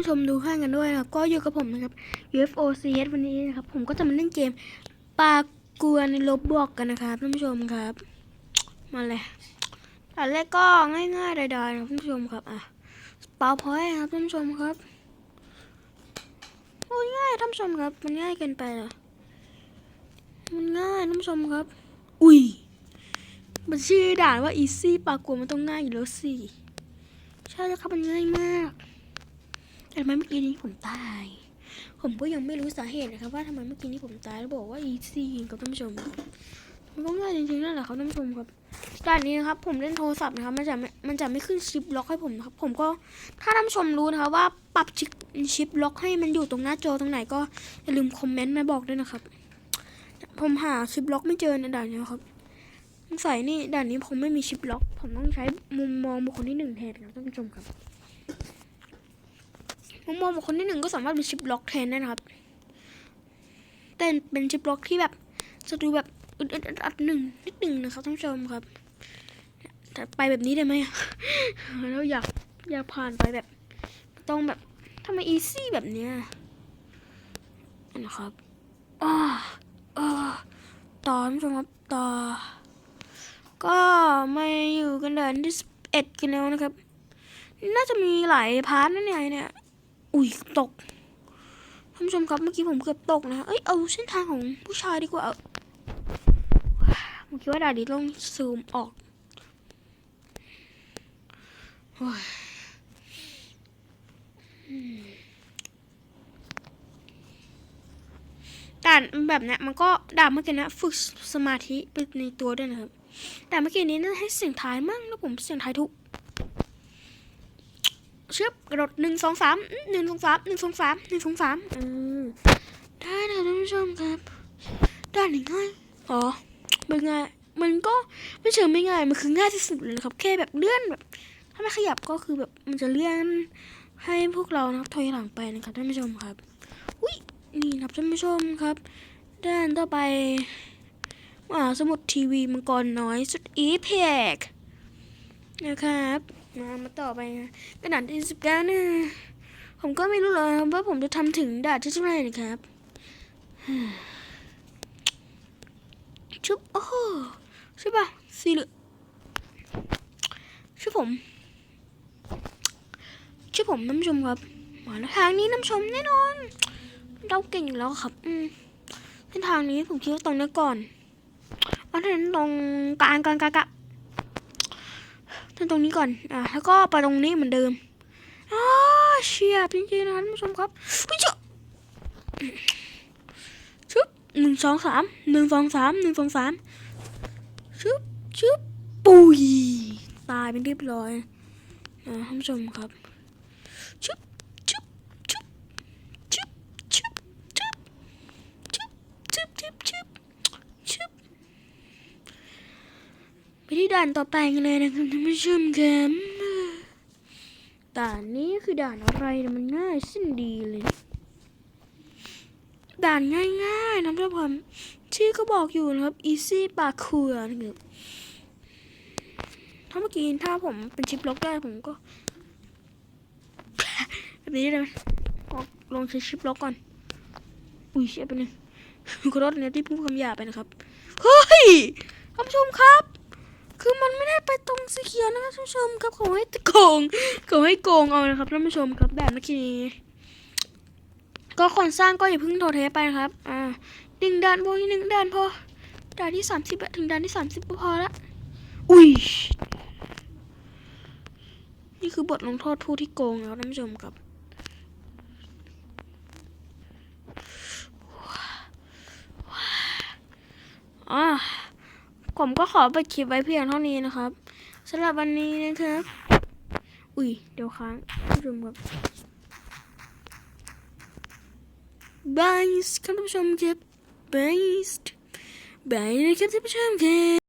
ผู้ชมดูให้กันด้วยนะครับก็อยู่กับผมนะครับ UFO CS วันนี้นะครับ ผมก็จะมาเล่นเกมปลากลัวในลบบอกกันนะครับท่านผู้ชมครับ มาเลยแต่แรกก็ง่ายๆดอยๆนะท่านผู้ชมครับอะเป่าพอยครับท่านผู้ชมครับโอ้ยง่ายท่านผู้ชมครับ มันง่ายเกินไปเหรอมันง่ายท่านผู้ชมครับ อุ้ยมันชื่อด่านว่า easy ปลากลัวมันต้องง่ายอยู่แล้วสิใช่แล้วครับมันง่ายมาก แต่ทำไมเมื่อกี้นี้ผมตาย ผมก็ยังไม่รู้สาเหตุนะครับ ว่าทำไมเมื่อกี้นี้ผมตายแล้วบอกว่า easy กับท่านผู้ชมมันก็ง่ายจริงๆนั่นแหละครับท่านผู้ชมครับด่านนี้นะครับผมเล่นโทรศัพท์นะครับมันจะไม่มันจะไม่ขึ้นชิปล็อกให้ผมนะครับ ผมก็ถ้าท่านผู้ชมรู้นะครับว่าปรับชิปชิปล็อกให้มันอยู่ตรงหน้าจอตรงไหนก็อย่าลืมคอมเมนต์มาบอกด้วยนะครับ ผมหาชิปล็อกไม่เจอในด่านนี้ครับสงสัยนี่ด่านนี้ผมไม่มีชิปล็อก ผมต้องใช้มุมมองบุคคลที่หนึ่งแทนครับท่านผู้ชมครับ มุมมองบุคคลที่หนึ่งก็สามารถเป็นชิปล็อกแทนได้นะครับ แต่เป็นชิปล็อกที่แบบจะดูแบบอึดอัดอึดอัดหนึ่งนิดหนึ่งนะครับท่านผู้ชมครับแต่ไปแบบนี้ได้ไหมอะแล้วอยากอยากผ่านไปแบบต้องแบบทำไมอีซี่แบบเนี้ยนะครับอ่าอ่าต่อท่านผู้ชมครับต่อ ก็มาอยู่กันเดือนที่สิบเอ็ดกันแล้วนะครับ น่าจะมีหลายพาร์ทนั่นไงเนี่ย อุ้ยตกท่านผู้ชมครับเมื่อกี้ผมเกือบตกนะเอ้ยเอาเส้นทางของผู้ชายดีกว่าเอาผมคิดว่าดาดีต้องซูมออกโอ้ยอืมด่านแบบเนี้ยมันก็ด่านเมื่อกี้นะฝึกสมาธิไปในตัวด้วยนะครับ แต่เมื่อกี้นี้น่าให้เสียงท้ายมั่งแล้วผมเสียงท้ายทุก ชึบกระโดดหนึ่งสองสามหนึ่งสองสามหนึ่งสองสามหนึ่งสองสามเออได้เลยท่านผู้ชมครับด้านนี้ง่ายอ๋อไม่ง่ายมันก็ไม่เชิงไม่ง่ายมันคือง่ายที่สุดเลยนะครับ แค่แบบเลื่อนแบบ ถ้าไม่ขยับก็คือแบบมันจะเลื่อนให้พวกเรานะครับถอยหลังไปนะครับท่านผู้ชมครับอุ้ยนี่นะครับท่านผู้ชมครับ ด้านต่อไปมหาสมุทรทีวีมังกรน้อยสุดอีเพกนะครับ มามาต่อไปนะกระดานที่สิบเก้าเนี่ยผมก็ไม่รู้เลยว่าผมจะทำถึงด่านที่เท่าไหร่นะครับชุบโอ้ใช่ป่ะสีเหลืองชื่อผมชื่อผมน้ำชมครับมาแล้วทางนี้น้ำชมแน่นอน เราเก่งแล้วครับ อืมเส้นทางนี้ผมคิดว่าตรงนี้ก่อนเพราะฉะนั้นตรงกลางกลางกลาง ที่ตรงนี้ก่อน อะ แล้วก็ไปตรงนี้เหมือนเดิมอ้าเชียบจริงๆนะท่านผู้ชมครับพี่เชึบหนึ่งสองสามหนึ่งสองสามหนึ่งสองสามชึบชึบปุยตายเป็นเรียบร้อยนะท่านผู้ชมครับชึบ ที่ด่านต่อไปกันเลยนะครับท่านผู้ชมครับด่านนี้คือด่านอะไรมันง่ายสิ้นดีเลย ด่านง่ายๆนะท่านผู้ชมชื่อก็บอกอยู่นะครับ easy ปากคัวนะครับถ้าเมื่อกี้ถ้าผมเป็นชิปล็อกได้ผมก็แบบนี้เลยลองใช้ชิปล็อกก่อน อุ้ยเชี่ยไปหนึ่งขอโทษนะที่พูดคำหยาบไปนะครับ เฮ้ยท่านผู้ชมครับ คือมันไม่ได้ไปตรงสีเขียวนะครับท่านผู้ชมครับขอให้โกงขอให้โกงเอานะครับท่านผู้ชมครับแบบเมื่อกี้นี้ก็คนสร้างก็อย่าเพิ่งโทรเทไปนะครับอ่าหนึ่งด้านพอหนึ่งด้านพอด่านที่สามสิบถึงด่านที่สามสิบก็พอละอุ้ยนี่คือบทลงโทษผู้ที่โกงแล้วท่านผู้ชมครับอ่า ผมก็ขอไปดคลิปไว้เพียงเท่านี้นะครับสำหรับวันนี้นะครับ อุ้ย เดี๋ยวค้างท่านผู้ชมครับบายครับท่านผู้ชมครับบายบายนะครับท่านผู้ชมครับ